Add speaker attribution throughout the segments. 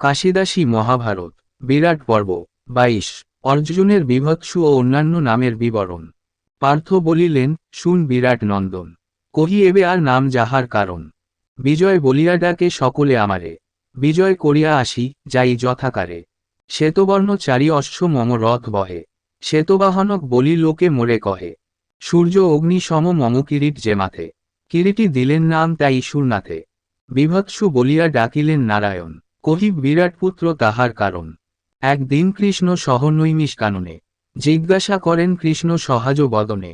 Speaker 1: কাশিদাসী মহাভারত, বিরাট পর্ব, বাইশ, অর্জুনের বিভৎসু ও অন্যান্য নামের বিবরণ। পার্থ বলিলেন, শুন বিরাট নন্দন, কহি এবে আর নাম যাহার কারণ। বিজয় বলিয়া ডাকে সকলে আমারে। বিজয় করিয়া আসি, যাই যথাকারে। শ্বেতবর্ণ চারি অশ্ব মম রথ বহে। শ্বেতবাহনক বলি লোকে মোরে কহে। সূর্য অগ্নি সম মম কিরিট যে মাথে। কিরিটি দিলেন নাম তাই সুরনাথে। বিভৎসু বলিয়া ডাকিলেন নারায়ণ। কহি বিরাট পুত্র তাহার কারণ। একদিন কৃষ্ণ সহনৈমিষ কাননে জিজ্ঞাসা করেন কৃষ্ণ সহাজ বদনে,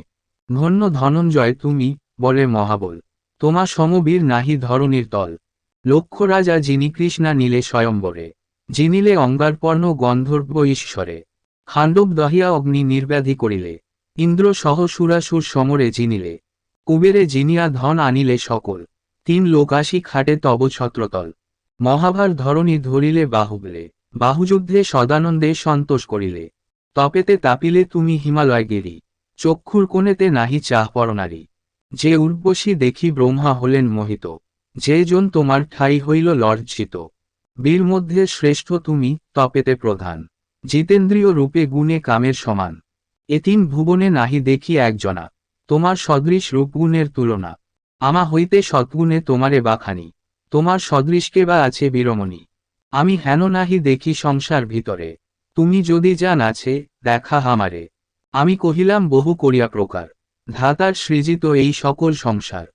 Speaker 1: ধন্য ধনঞ্জয়, তুমি বলে মহাবল, তোমা সমবীর নাহি ধরণীর তল। লক্ষ্য রাজা যিনি কৃষ্ণা নীলে স্বয়ম্বরে জিনিলে অঙ্গারপর্ণ গন্ধর্ব ঈশ্বরে। খাণ্ডব দহিয়া অগ্নি নির্ব্যাধি করিলে, ইন্দ্র সহ সুরাসুর সমরে জিনিলে। কুবেরে জিনিয়া ধন আনিলে সকল, তিন লোকাশি খাটে তব ছত্রতল। মহাভার ধরণী ধরিলে বাহুবলে, বাহুযুদ্ধে সদানন্দে সন্তোষ করিলে। তপেতে তাপিলে তুমি হিমালয় গেরি চক্ষুর কোণেতে নাহি চাহ পরনারী। যে উর্বশী দেখি ব্রহ্মা হলেন মোহিত, যে জন তোমার ঠাই হইল লজ্জিত বীর মধ্যে শ্রেষ্ঠ তুমি তপেতে প্রধান, জিতেন্দ্রীয় রূপে গুণে কামের সমান। এতিম ভুবনে নাহি দেখি একজনা, তোমার সদৃশ রূপগুণের তুলনা। আমা হইতে সৎগুণে তোমারে বাখানি। তোমার সদৃশকে বা আছে বীরমণি। আমি হেন নাহি দেখি সংসার ভিতরে। তুমি যদি যান আছে, দেখা হামারে আমি কহিলাম, বহু করিয়া প্রকার। ধাতার সৃজিত এই সকল সংসার।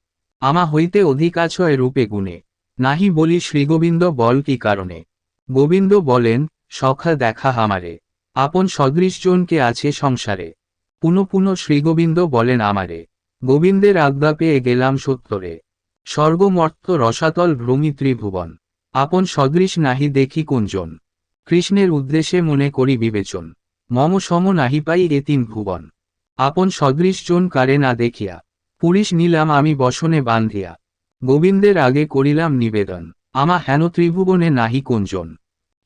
Speaker 1: আমা হইতে অধিকাছয় রূপে গুণে। নাহি বলি শ্রীগোবিন্দ বল কি কারণে। গোবিন্দ বলেন, সখা দেখা হামারে আপন সদৃশজনকে আছে সংসারে। পুনঃ পুনঃ শ্রীগোবিন্দ বলেন আমারে। গোবিন্দের আজ্ঞা পেয়ে গেলাম সত্তরে। স্বর্গমর্ত রসাতল ভ্রমি ত্রিভুবন। আপন সদৃশ নাহি দেখি কুঞ্জন। কৃষ্ণের উদ্দেশ্যে মনে করি বিবেচন। মম সম নাহি পাই এ তিন ভুবন। আপন সদৃশজন কারে না দেখিয়া। পুলিশ নিলাম আমি বসনে বান্ধিয়া। গোবিন্দের আগে করিলাম নিবেদন। আমা হেন ত্রিভুবনে নাহি কুঞ্জন।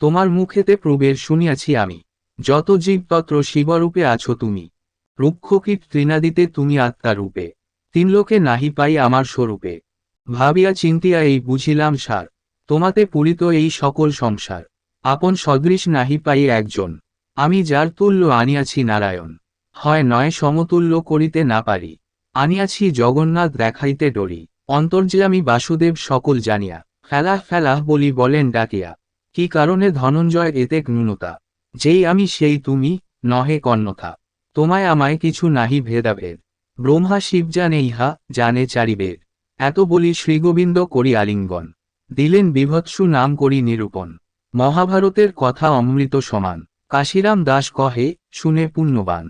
Speaker 1: তোমার মুখেতে প্রবের শুনিয়াছি আমি। যত জীব তত্র শিবরূপে আছো তুমি। রুক্ষকীট তৃণাদিতে তুমি আত্মারূপে। তিন লোকে নাহি পাই আমার স্বরূপে। ভাবিয়া চিন্তিয়া এই বুঝিলাম সার তোমাতে পূরিত এই সকল সংসার। আপন সদৃশ নাহি পাই একজন। আমি যার তুল্য আনিয়াছি নারায়ণ। হয় নয় সমতুল্য করিতে না পারি। আনিয়াছি জগন্নাথ দেখাইতে ডরি। অন্তর্যামী বাসুদেব সকল জানিয়া ফেলাহ ফেলাহ বলি বলেন ডাকিয়া। কি কারণে ধনঞ্জয় এতে ন্যূনতা? যেই আমি সেই তুমি, নহে কর্ণথা তোমায় আমায় কিছু নাহি ভেদাভেদ। ব্রহ্মা শিব জানে ইহা, জানে চারিবেদ। এত বলি শ্রীগোবিন্দ করি আলিঙ্গন, দিলেন বিভৎসু নাম করি নিরূপণ। মহাভারতের কথা অমৃত সমান, কাশিরাম দাস কহে, শুনে পুণ্যবান।